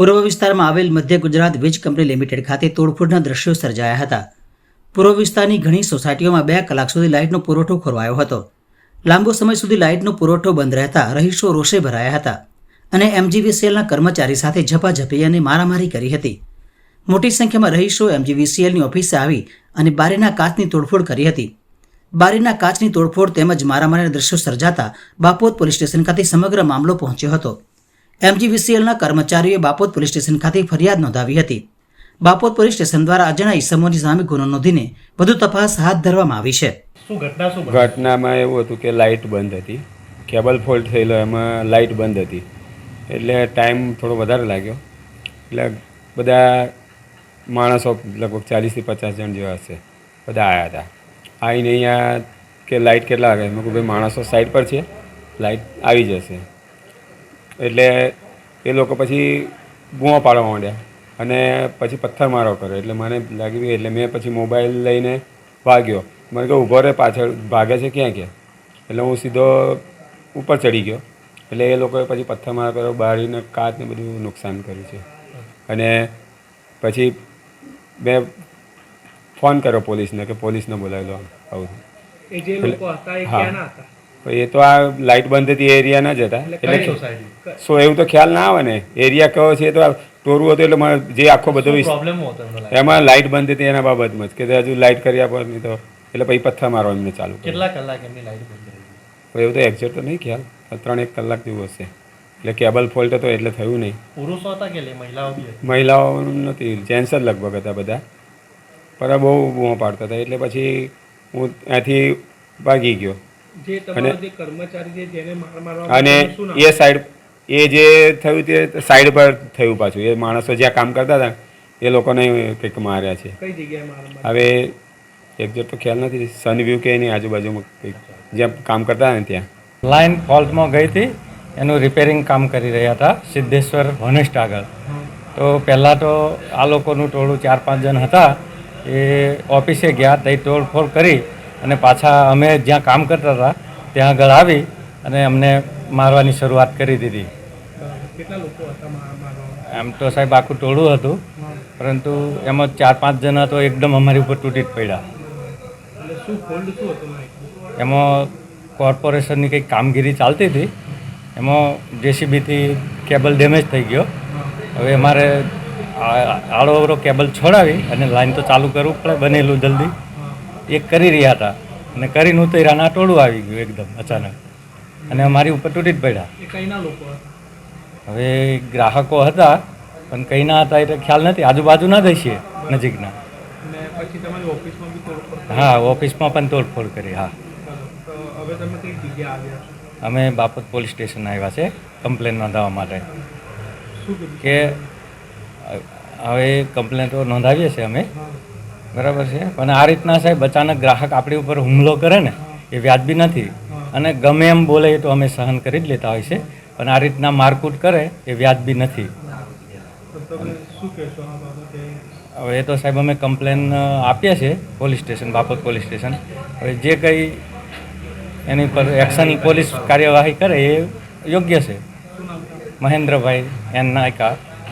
પૂર્વ વિસ્તારમાં આવેલ મધ્ય ગુજરાત વીજ કંપની લિમિટેડ ખાતે તોડફોડના દ્રશ્યો સર્જાયા હતા. પૂર્વ વિસ્તારની ઘણી સોસાયટીઓમાં બે કલાક સુધી લાઇટનો પુરવઠો ખોરવાયો હતો. લાંબો સમય સુધી લાઇટનો પુરવઠો બંધ રહેતા રહીશો રોષે ભરાયા હતા અને એમજીવીસીએલના કર્મચારી સાથે ઝપાઝપી અને મારામારી કરી હતી. મોટી સંખ્યામાં રહીશો એમજીવીસીએલની ઓફિસે આવી અને બારીના કાચની તોડફોડ કરી હતી. બારીના કાચની તોડફોડ તેમજ મારામારીના દ્રશ્યો સર્જાતા બાપોદ પોલીસ સ્ટેશન ખાતે સમગ્ર મામલો પહોંચ્યો હતો. એમજીવીસીએલના કર્મચારીઓએ બાપોદ પોલીસ સ્ટેશન ખાતે ફરિયાદ નોંધાવી હતી. બાપોદ પોલીસ સ્ટેશન દ્વારા અજાણા ઈસમોની સામે ગુનો નોંધીને વધુ તપાસ હાથ ધરવામાં આવી છે. શું ઘટના શું બની? ઘટનામાં એવું હતું કે લાઇટ બંધ હતી. કેબલ ફોલ્ટ થયેલો એમાં લાઇટ બંધ હતી. એટલે ટાઈમ થોડો વધારે લાગ્યો. એટલે બધા માણસો લગભગ ચાલીસથી પચાસ જણ જેવા હશે. બધા આવ્યા હતા. આવીને અહીંયા કે લાઇટ કેટલા વાગે? મેં કહું ભાઈ માણસો સાઈડ પર છે. લાઇટ આવી જશે. એટલે એ લોકો પછી બૂમો પાડવા માંડ્યા અને પછી પથ્થરમારો કર્યો. એટલે મને લાગી એટલે મેં પછી મોબાઈલ લઈને ભાગ્યો મને કહ્યું ઊભો રહે પાછળ, ભાગે છે ક્યાં ક્યાં? એટલે હું સીધો ઉપર ચડી ગયો. એટલે એ લોકોએ પછી પથ્થરમારો કર્યો, બારીને કાચને બધું નુકસાન કર્યું છે. અને પછી મેં ફોન કર્યો પોલીસને કે પોલીસને બોલાવી લો આવું. એ જે એ તો આ લાઇટ બંધ હતી એ એરિયાના જ હતા. એટલે સો એવું તો ખ્યાલ ના આવે ને. એરિયા કયો છે એ તો ટોરું હતું એટલે મને જે આખો બધો એમાં લાઇટ બંધ હતી એના બાબતમાં જ કે હજુ લાઇટ કરી આપો નહીં તો. એટલે પછી પથ્થર મારવા એમને ચાલુ કેટલા કલાક એમની લાઇટ બંધ એવું તો એક્ઝેક્ટ તો નહીં ખ્યાલ. ત્રણ એક કલાક જેવું હશે. એટલે કેબલ ફોલ્ટ હતો એટલે થયું નહીં. પુરુષો હતા કે મહિલાઓ મહિલાઓ મહિલાઓનું નથી. જેન્ટ્સ જ લગભગ હતા બધા. પણ આ બહુ બૂમો પાડતા હતા. એટલે પછી હું ત્યાંથી ભાગી ગયો. જે તમારો જે કર્મચારી છે જેને માર મારવા અને એ સાઈડ એ જે થયું તે સાઈડ પર થયું પાછું. એ માણસો જ્યાં કામ કરતા હતા એ લોકોને કંઈક માર્યા છે. કઈ જગ્યાએ માર માર હવે એક્ઝેક્ટ તો ખ્યાલ નથી સનવ્યૂ કે એની આજુબાજુમાં કંઈક જ્યાં કામ કરતા હતા ને ત્યાં. લાઇન ફોલ્ટમાં ગઈ હતી એનું રિપેરિંગ કામ કરી રહ્યા હતા સિદ્ધેશ્વર હોનેસ્ટ આગળ. તો પહેલાં તો આ લોકોનું ટોળું ચાર પાંચ જણ હતા એ ઓફિસે ગયા તે તોડફોડ કરી અને પાછા અમે જ્યાં કામ કરતા હતા ત્યાં આગળ આવી અને અમને મારવાની શરૂઆત કરી દીધી. એમ તો સાહેબ આખું ટોળું હતું પરંતુ એમાં ચાર પાંચ જણા તો એકદમ અમારી ઉપર તૂટી જ પડ્યા. એમાં કોર્પોરેશનની કંઈક કામગીરી ચાલતી હતી એમાં જેસીબીથી કેબલ ડેમેજ થઈ ગયો. હવે અમારે આડો અવરો કેબલ છોડાવી અને લાઈન તો ચાલુ કરવું પડે બનેલું જલ્દી. એ કરી રહ્યા હતા. અને કરીને ઉતર્યા ટોળું આવી ગયું એકદમ અચાનક. અને અમારી ઉપર તૂટી જ પડ્યા. કઈના હવે ગ્રાહકો હતા પણ કંઈ ના હતા એટલે ખ્યાલ નથી. આજુબાજુ ના દઈશીએ નજીકના. હા ઓફિસમાં પણ તોડફોડ કરી હા. અમે બાપત પોલીસ સ્ટેશન આવ્યા છે કમ્પ્લેન નોંધાવવા માટે. કે હવે કમ્પ્લેન તો નોંધાવીએ છીએ અમે. બરાબર છે? પણ આ રીતના સાહેબ અચાનક ગ્રાહક આપણી ઉપર હુમલો કરે ને, એ વ્યાજબી નથી. અને ગમે એમ બોલે તો અમે સહન કરી જ લેતા હોય છે. પણ આ રીતના મારકૂટ કરે, એ વ્યાજબી નથી. હવે એ તો સાહેબ અમે કમ્પ્લેન આપીએ છીએ પોલીસ સ્ટેશન, બાપત પોલીસ સ્ટેશન. હવે જે કંઈ એની પર એક્શન પોલીસ કાર્યવાહી કરે એ યોગ્ય છે. મહેન્દ્રભાઈ એન નાયકા.